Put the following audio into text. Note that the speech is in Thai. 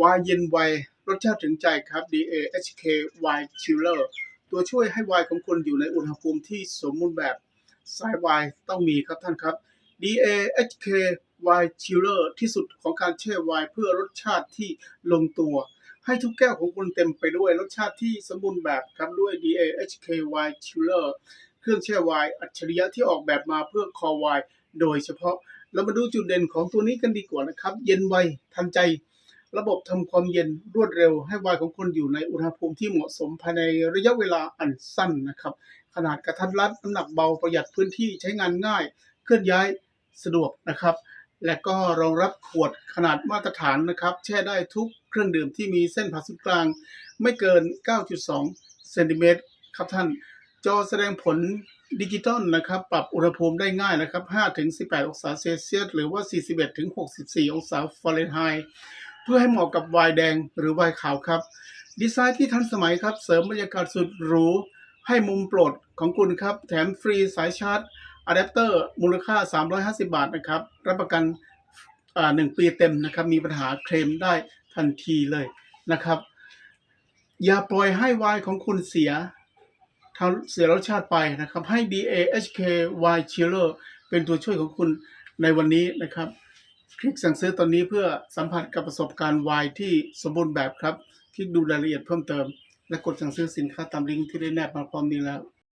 วายเย็นไวรสชาติถึงใจครับ DA HK Wine Chiller ตัวช่วยให้ไวน์ของคุณอยู่ในอุณหภูมิที่สมบูรณ์แบบสายไวน์ต้องมีครับท่านครับ DA HK Wine Chiller ที่สุดของการแช่ไวน์เพื่อรสชาติที่ลงตัว ให้ทุกแก้วของคุณเต็มไปด้วยรสชาติที่สมบูรณ์แบบครับด้วย DA HK Wine Chiller เครื่องแช่ไวน์อัจฉริยะที่ออกแบบมาเพื่อคอไวน์โดยเฉพาะเรามาดูจุดเด่นของตัวนี้กันดีกว่านะครับ เย็นไวทันใจ ระบบทำความเย็นรวดเร็ว ให้ไวน์ของคุณอยู่ในอุณหภูมิที่เหมาะสมภายในระยะเวลาอันสั้นนะครับ ขนาดกระทัดรัดน้ำหนักเบาประหยัดพื้นที่ใช้งานง่าย เคลื่อนย้ายสะดวกนะครับ และก็รองรับขวดขนาดมาตรฐานนะครับ แช่ได้ทุกเครื่องดื่มที่มีเส้นผ่าศูนย์กลาง ไม่เกิน 9.2 เซนติเมตรครับท่าน จอแสดงผลดิจิตอลนะครับ ปรับอุณหภูมิได้ง่ายนะครับ 5-18 องศาเซลเซียส หรือว่า 41-64 องศาฟาเรนไฮต์ เพื่อให้เหมาะกับวน์แดงหรือวน์ขาวครับ ดีไซน์ที่ทันสมัยครับ เสริมบรรยากาศสุดหรูให้มุมโปรดของคุณครับ แถมฟรีสายชาร์จอะแดปเตอร์มูลค่า 350 บาทนะครับ รับประกันอ่าหนึ่งปีเต็มนะครับ มีปัญหาเคลมได้ทันทีเลยนะครับ อย่าปล่อยให้วน์ของคุณเสียทำเสียรสชาติไปนะครับ ให้ DAHK Y Chiller เป็นตัวช่วยของคุณในวันนี้นะครับ คลิกสั่งซื้อตอนนี้เพื่อสัมผัสกับประสบการณ์วายที่สมบูรณ์แบบครับ คลิกดูรายละเอียดเพิ่มเติม และกดสั่งซื้อสินค้าตามลิงก์ที่ได้แนบมาพร้อมนี้แล้ว